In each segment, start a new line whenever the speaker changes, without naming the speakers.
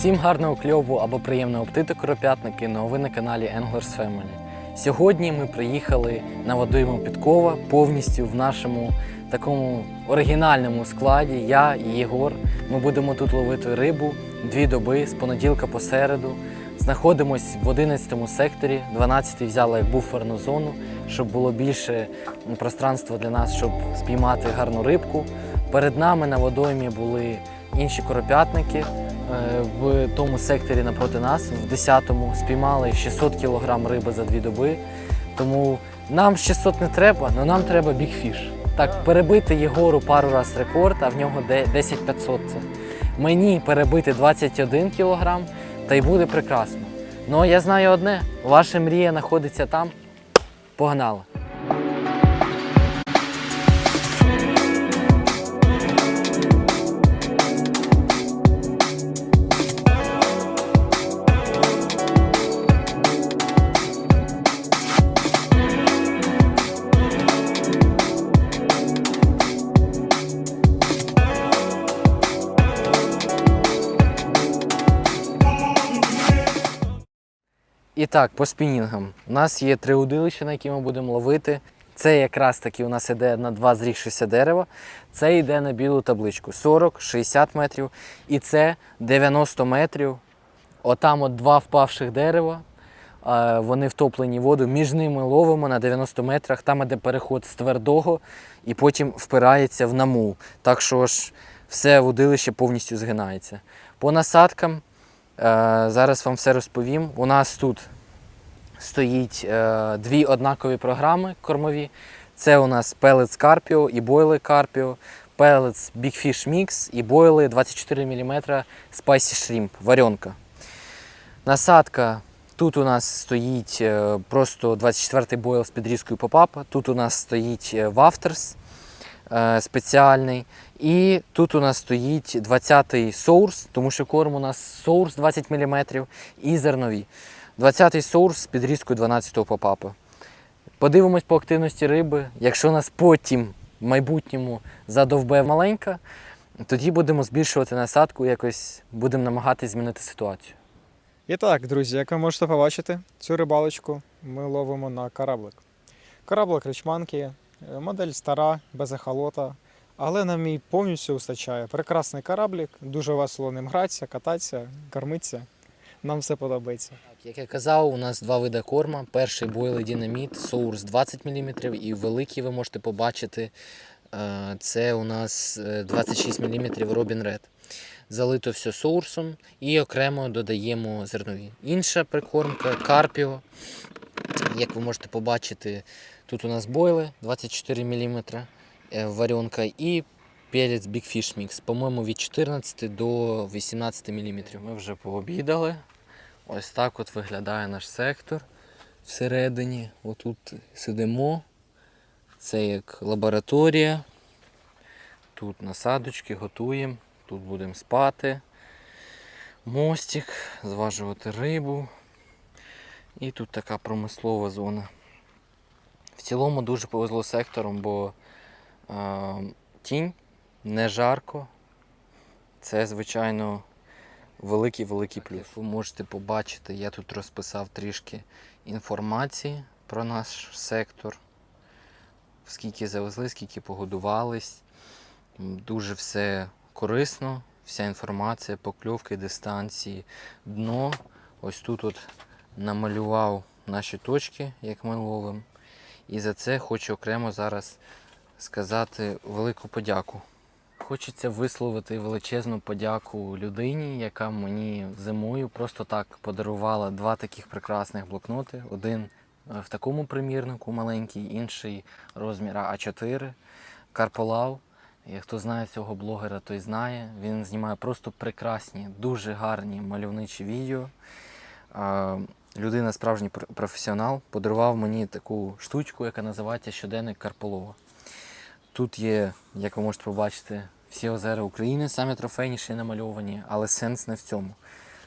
Всім гарного кльову або приємного птиту коропятники, но ви на каналі Anglers Family. Сьогодні ми приїхали на водойму Підкова повністю в нашому такому оригінальному складі. Я і Єгор. Ми будемо тут ловити рибу дві доби з понеділка по середу. Знаходимось в 11 секторі, 12 взяли як буферну зону, щоб було більше пространства для нас, щоб спіймати гарну рибку. Перед нами на водоймі були інші коропятники. Е, В тому секторі напроти нас, в 10-му, спіймали 600 кг риби за дві доби. Тому нам 600 не треба, але нам треба бігфіш. Так, перебити Єгору пару раз рекорд, а в нього де- 10 500 це. Мені перебити 21 кг, та й буде прекрасно. Ну я знаю одне: ваша мрія знаходиться там. Погнали! Так, по спінінгам. У нас є три удилища, на які ми будемо ловити. Це якраз таки у нас іде на два зрігшися дерева. Це йде на білу табличку 40-60 метрів. І це 90 метрів. Отам от два впавших дерева. Вони втоплені в воду. Між ними ловимо на 90 метрах, там іде переход з твердого і потім впирається в намул. Так що ж все водилище повністю згинається. По насадкам е, зараз вам все розповім. У нас тут стоїть е, дві однакові програми кормові. Це у нас Pellets Carpio і бойли Carpio, Pellets Big Fish Mix і бойли 24 мм Spicy Shrimp, варенка. Насадка. Тут у нас стоїть е, просто 24-й бойл з підрізкою попапа. Тут у нас стоїть Wafters е, спеціальний. І тут у нас стоїть 20-й соурс, тому що корм у нас соурс 20 мм і зернові. 20-й соурс з підрізкою 12-го попапа. Подивимось по активності риби. Якщо нас потім в майбутньому задовбе маленька, тоді будемо збільшувати насадку, якось будемо намагатися змінити ситуацію.
І так, друзі, як ви можете побачити, цю рибалочку ми ловимо на кораблик. Кораблик речманки, е, модель стара, без ехолота, але нам її повністю вистачає. Прекрасний кораблик, дуже весело ним гратися, кататися, кормитися. Нам все подобається.
Як я казав, у нас два види корма. Перший бойлий динаміт, соурс 20 мм, і великий ви можете побачити. е, Це у нас е, 26 мм Robin Red. Залито все соурсом і окремо додаємо зернові. Інша прикормка Carpio. Як ви можете побачити, тут у нас бойли 24 мм варенка і пелець Big Fish Mix. По-моєму, від 14 до 18 мм. Ми вже пообідали. Ось так от виглядає наш сектор всередині. Отут сидимо. Це як лабораторія. Тут насадочки готуємо, тут будемо спати. Мостик, зважувати рибу. І тут така промислова зона. В цілому дуже повезло сектором, бо е, тінь, не жарко. Це, звичайно, великий-великий плюс. Ви можете побачити, я тут розписав трішки інформації про наш сектор. Скільки завезли, скільки погодувались. Дуже все корисно, вся інформація, покльовки, дистанції, дно. Ось тут от намалював наші точки, як ми ловимо. І за це хочу окремо зараз сказати велику подяку. Хочеться висловити величезну подяку людині, яка мені зимою просто так подарувала два таких прекрасних блокноти. Один е, в такому примірнику маленький, інший розміра А4. Карполав. І Хто знає цього блогера, той знає. Він знімає просто прекрасні, дуже гарні мальовничі відео. Людина, справжній професіонал, подарував мені таку штучку, яка називається щоденник Карполова. Тут є, як ви можете побачити, всі озера України, самі трофейніші намальовані, але сенс не в цьому.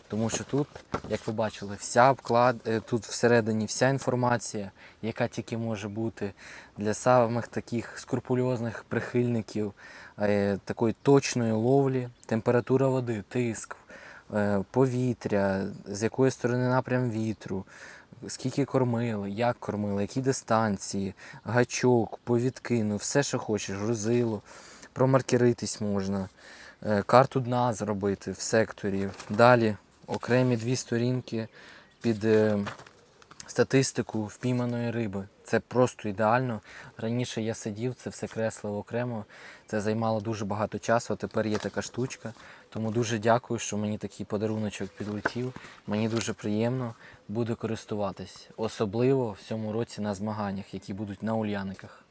Тому що тут, як ви бачили, вся обклад, е, тут всередині вся інформація, яка тільки може бути для самих таких скрупульозних прихильників е, такої точної ловлі, температура води, тиск, е, повітря, з якої сторони напрям вітру, скільки кормили, як кормили, які дистанції, гачок, повідки, ну все, що хочеш, грузило, промаркеритись можна, е, карту дна зробити в секторі. Далі окремі дві сторінки під е, статистику впійманої риби. Це просто ідеально. Раніше я сидів, це все креслив окремо. Це займало дуже багато часу, а тепер є така штучка. Тому дуже дякую, що мені такий подаруночок підлетів. Мені дуже приємно, буду користуватись. Особливо в цьому році на змаганнях, які будуть на Ульяниках.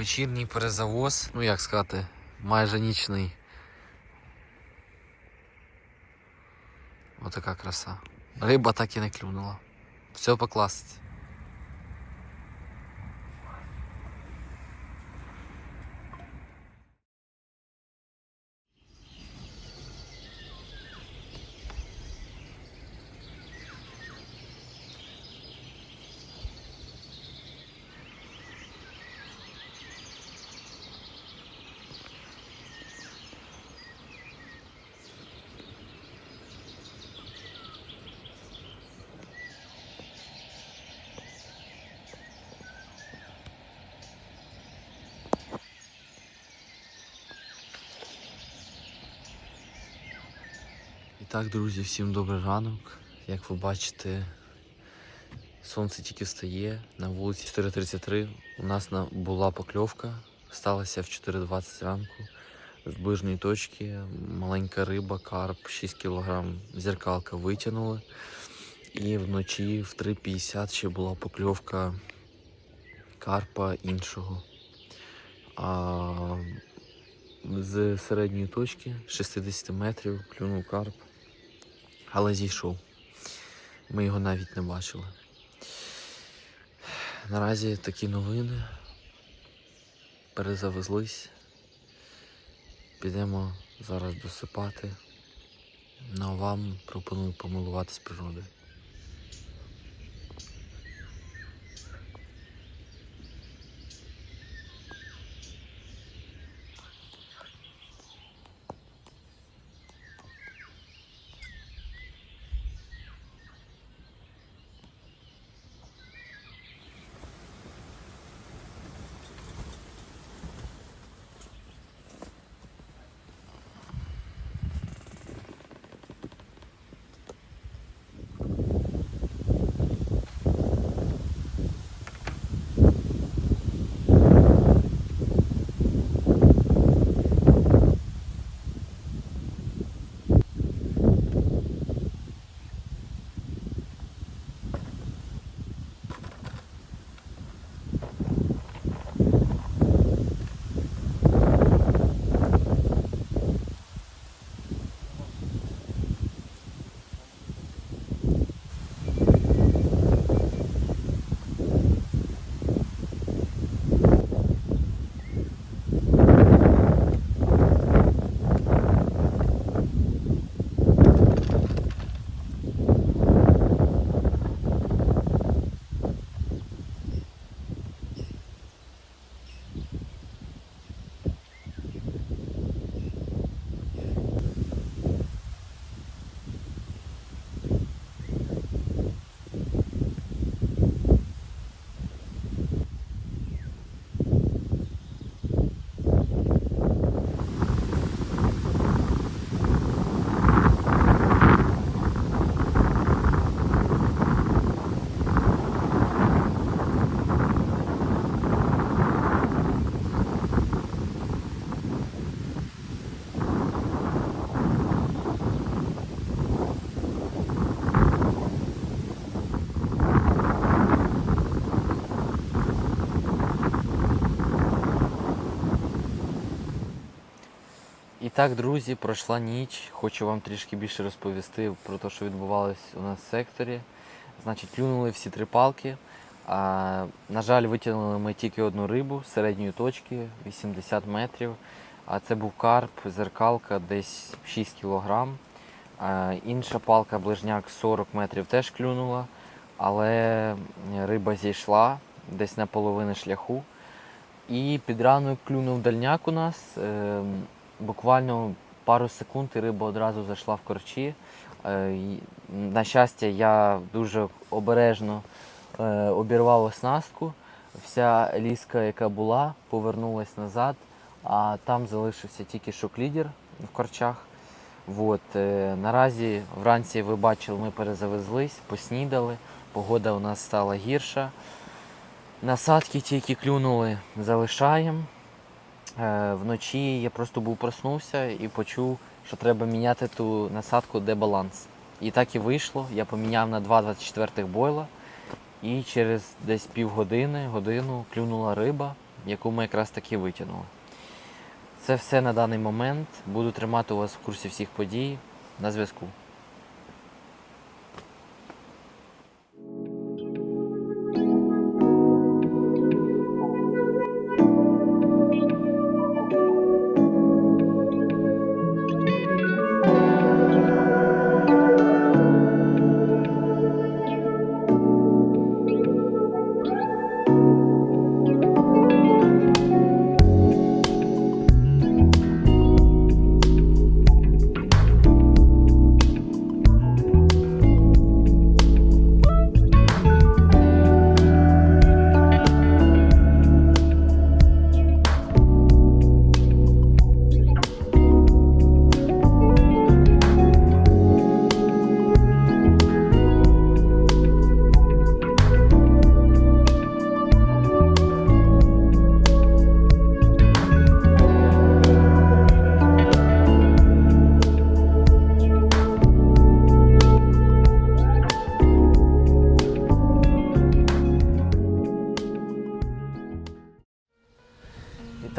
Вечірній перезавоз, ну як сказати, майже нічний. Отака краса. Риба так і не клюнула. Все по. Так, друзі, всім добрий ранок. Як ви бачите, сонце тільки встає. На вулиці 4.33 у нас була покльовка. Сталася в 4.20 ранку. З ближньої точки маленька риба, карп, 6 кг зеркалка витягнули. І вночі в 3.50 ще була покльовка карпа іншого. А з середньої точки 60 метрів клюнув карп, але зійшов. Ми його навіть не бачили. Наразі такі новини. Перезавезлись. Підемо зараз досипати. Ну а вам пропоную помилуватись природою. Так, друзі, пройшла ніч. Хочу вам трішки більше розповісти про те, що відбувалось у нас в секторі. Значить, клюнули всі три палки. А, на жаль, витягнули ми тільки одну рибу з середньої точки 80 метрів. А це був карп, зеркалка десь 6 кг. Інша палка ближняк 40 метрів теж клюнула, але риба зійшла десь на половину шляху. І під ранок клюнув дальняк у нас. Буквально пару секунд і риба одразу зайшла в корчі. Е, На щастя, я дуже обережно е, обірвав оснастку. Вся ліска, яка була, повернулась назад, а там залишився тільки шок-лідер в корчах. От, е, наразі вранці ви бачили, ми перезавезлись, поснідали, погода у нас стала гірша. Насадки ті, які клюнули, залишаємо. Е, Вночі я просто був проснувся і почув, що треба міняти ту насадку, де баланс. І так і вийшло. Я поміняв на 2,24 бойла. І через десь півгодини, годину клюнула риба, яку ми якраз таки витягнули. Це все на даний момент. Буду тримати вас в курсі всіх подій. На зв'язку.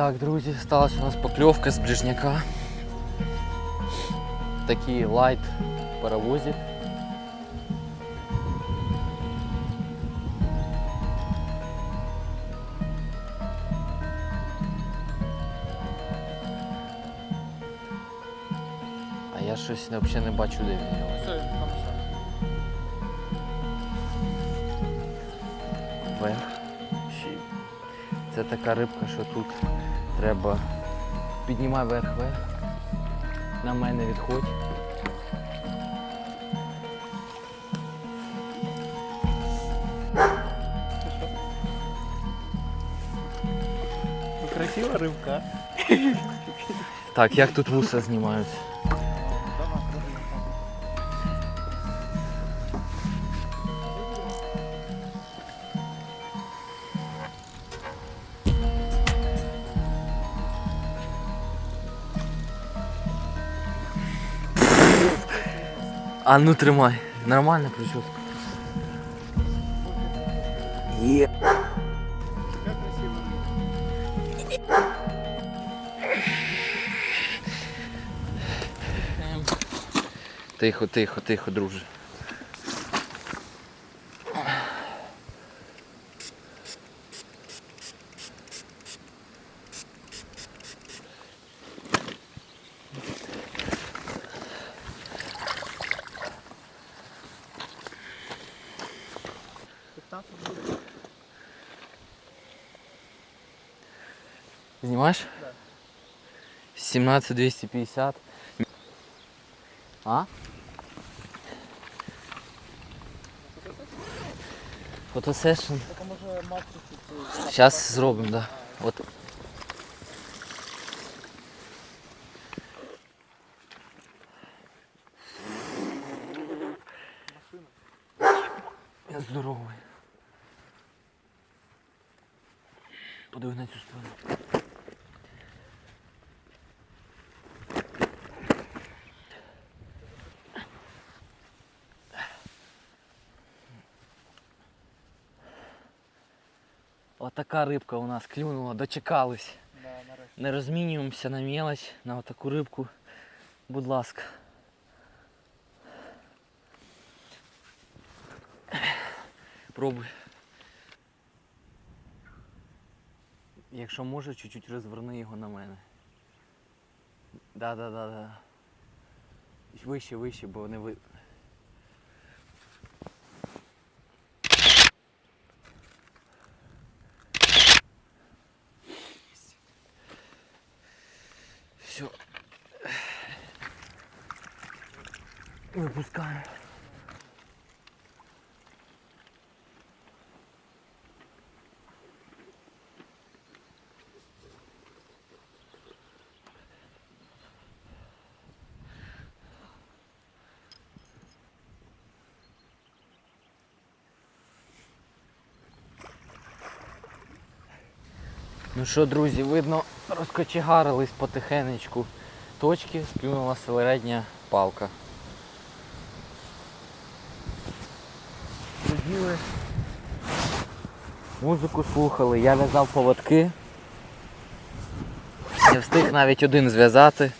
Так, друзі, сталася у нас покльовка з ближняка. Такий лайт паровозик. А я щось взагалі не бачу, де він його. Вверх. Це така рибка, що тут треба піднімай вверх вверх. На мене відходь.
Красива рибка.
Так, як тут вуса знімаються? А ну тримай. Нормальна прическа. Є. Тихо, тихо, тихо, друже. Знімаєш?
Да.
17250. А? Фотосешн.
Так може матрицю
Зараз зробимо, да. От. Я здоровий. Подиви на цю сторону. Отака рибка у нас клюнула, дочекались.
Да.
Не розмінюємося на мелоч, на отаку рибку. Будь ласка. Пробуй. Якщо може, чуть-чуть розверни його на мене. Да, да, да, да. Вище, вище, бо не ви. Выпускаем. Ну що, друзі, видно, розкочегарились потихенечку точки, сплюнула середня палка. Музику слухали, я в'язав поводки. Не встиг навіть один зв'язати,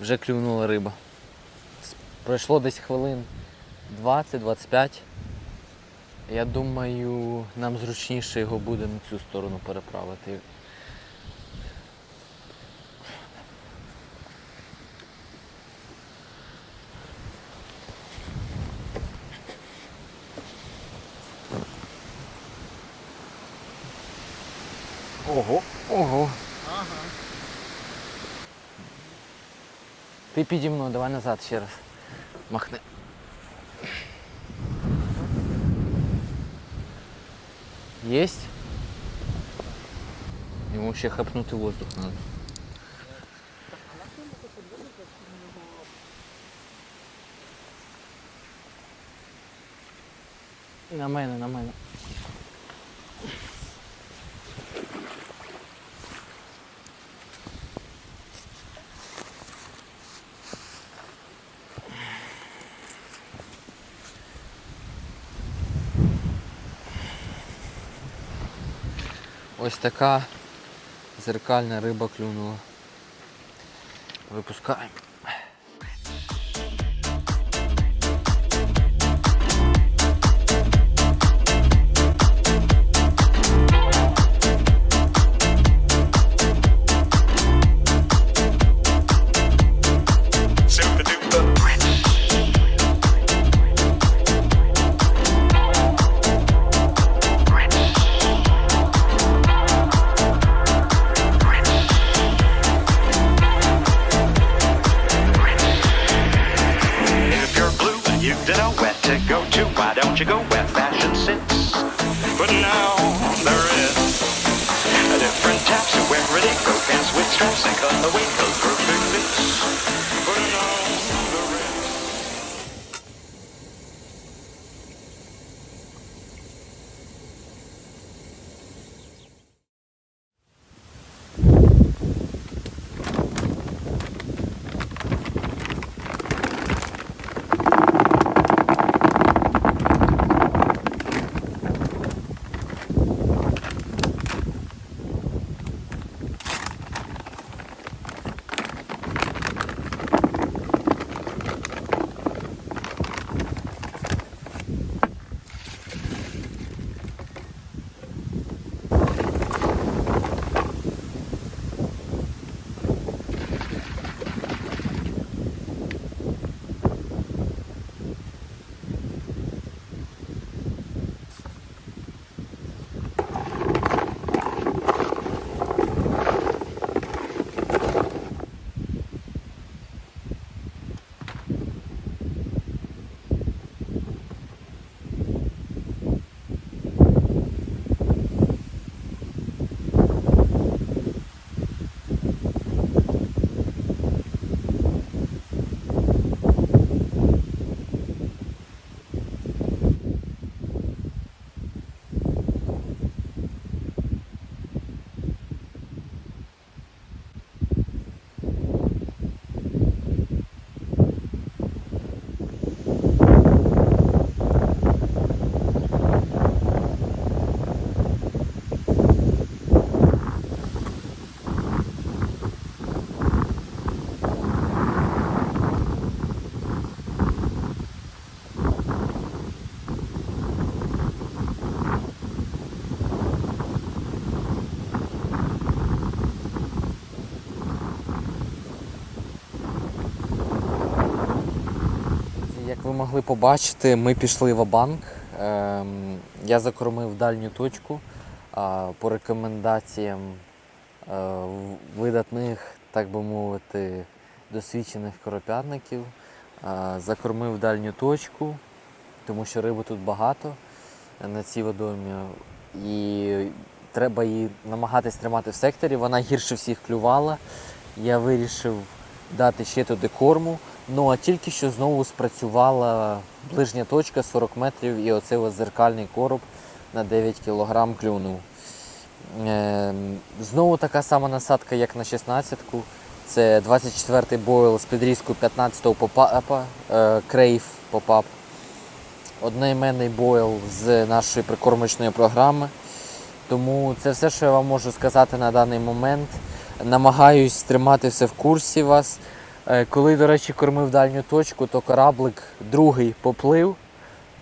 вже клюнула риба. Пройшло десь хвилин 20-25. Я думаю, нам зручніше його буде на цю сторону переправити. Ти піді мною, давай назад ще раз. Махни. Єсть? Йому ще хапнути воздух треба. На мене, на мене. Така зеркальна риба клюнула. Випускаємо. Могли побачити, ми пішли в банк. Ем, я закормив дальню точку по рекомендаціям е, видатних, так би мовити, досвідчених коропятників. Закормив дальню точку, тому що риби тут багато на цій водоймі. І треба її намагатись тримати в секторі. Вона гірше всіх клювала. Я вирішив дати ще туди корму. Ну а тільки що знову спрацювала ближня точка 40 метрів, і оцей ось зеркальний короб на 9 кг клюнув. Ем, Знову така сама насадка, як на 16-ку. Це 24-й бойл з підрізку 15-го попапа, крейв попап. Одноіменний бойл з нашої прикормочної програми. Тому це все, що я вам можу сказати на даний момент. Намагаюсь тримати все в курсі вас. Е, Коли, до речі, кормив дальню точку, то кораблик другий поплив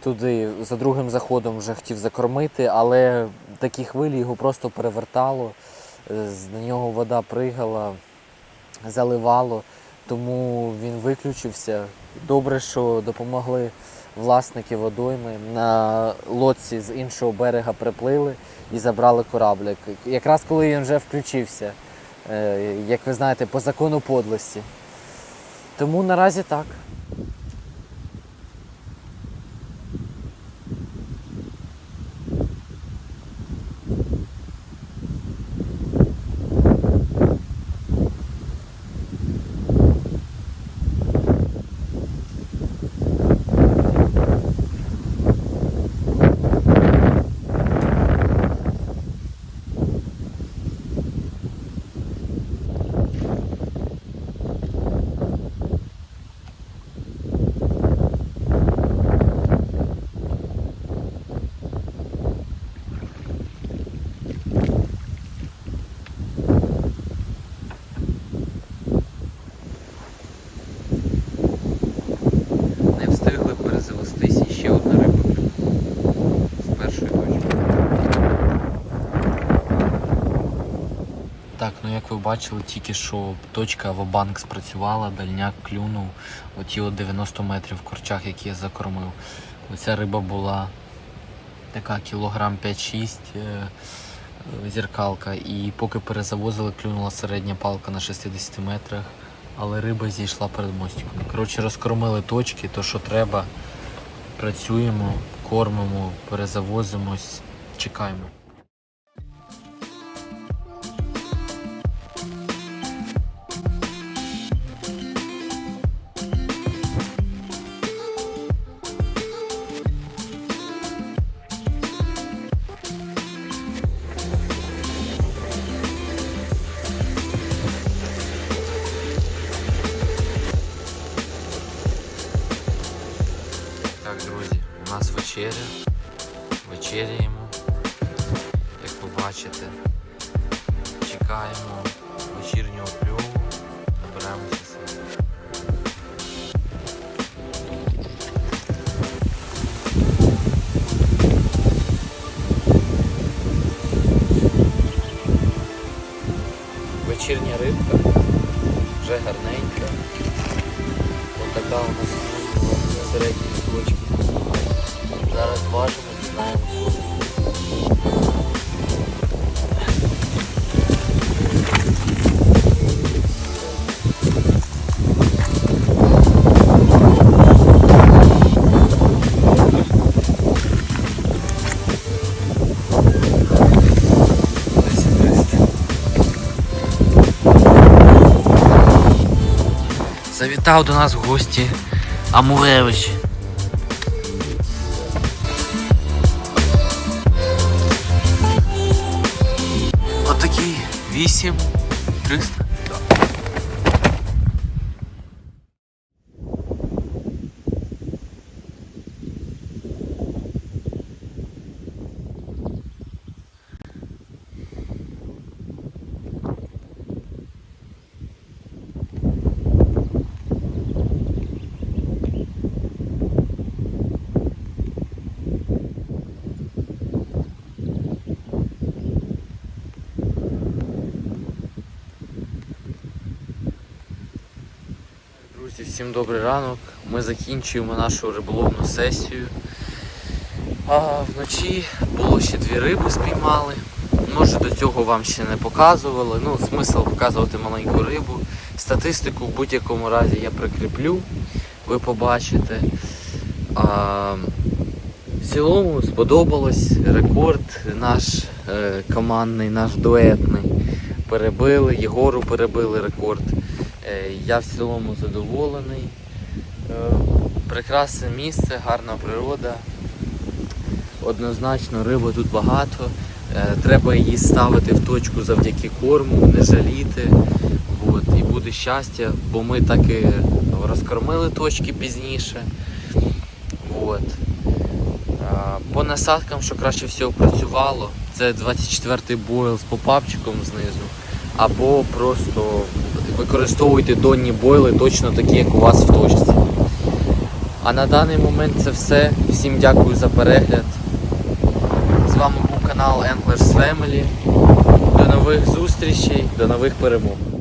туди, за другим заходом вже хотів закормити, але такі хвилі його просто перевертало, е, на нього вода пригала, заливало, тому він виключився. Добре, що допомогли власники водойми. На лодці з іншого берега приплили і забрали кораблик. Якраз коли він вже включився, е, як ви знаєте, по закону подлості. Тому наразі так. Не встигли перезавестись і ще одна риба з першої точки. Так, ну як ви бачили, тільки що точка Вабанк спрацювала, дальняк клюнув оті от 90 метрів в корчах, які я закормив. Оця риба була така кілограм 5-6 е, зеркалка. І поки перезавозили, клюнула середня палка на 60 метрах, але риба зійшла перед мостиком. Коротше, розкормили точки, то що треба. Працюємо, кормимо, перезавозимось, чекаємо. Вечірня рибка, вже гарненька. Ось така у нас середньої точки. Зараз важимо, дізнаємося. Завітав до нас в гості Амуревич. Отакий 8 всім добрий ранок. Ми закінчуємо нашу риболовну сесію. А вночі було ще дві риби спіймали. Може до цього вам ще не показували. Ну, смисл показувати маленьку рибу. Статистику в будь-якому разі я прикріплю, ви побачите. А, в цілому сподобалось рекорд наш е, командний, наш дуетний. Перебили, Єгору перебили рекорд. Е, Я в цілому задоволений. Е, Прекрасне місце, гарна природа. Однозначно риби тут багато. Е, Треба її ставити в точку завдяки корму, не жаліти. От, і буде щастя, бо ми так і розкормили точки пізніше. От. По насадкам, що краще всього працювало, це 24-й бойл з попапчиком знизу, або просто використовуйте донні бойли точно такі, як у вас в точці. А на даний момент це все. Всім дякую за перегляд. З вами був канал Antlers Family. До нових зустрічей, до нових перемог.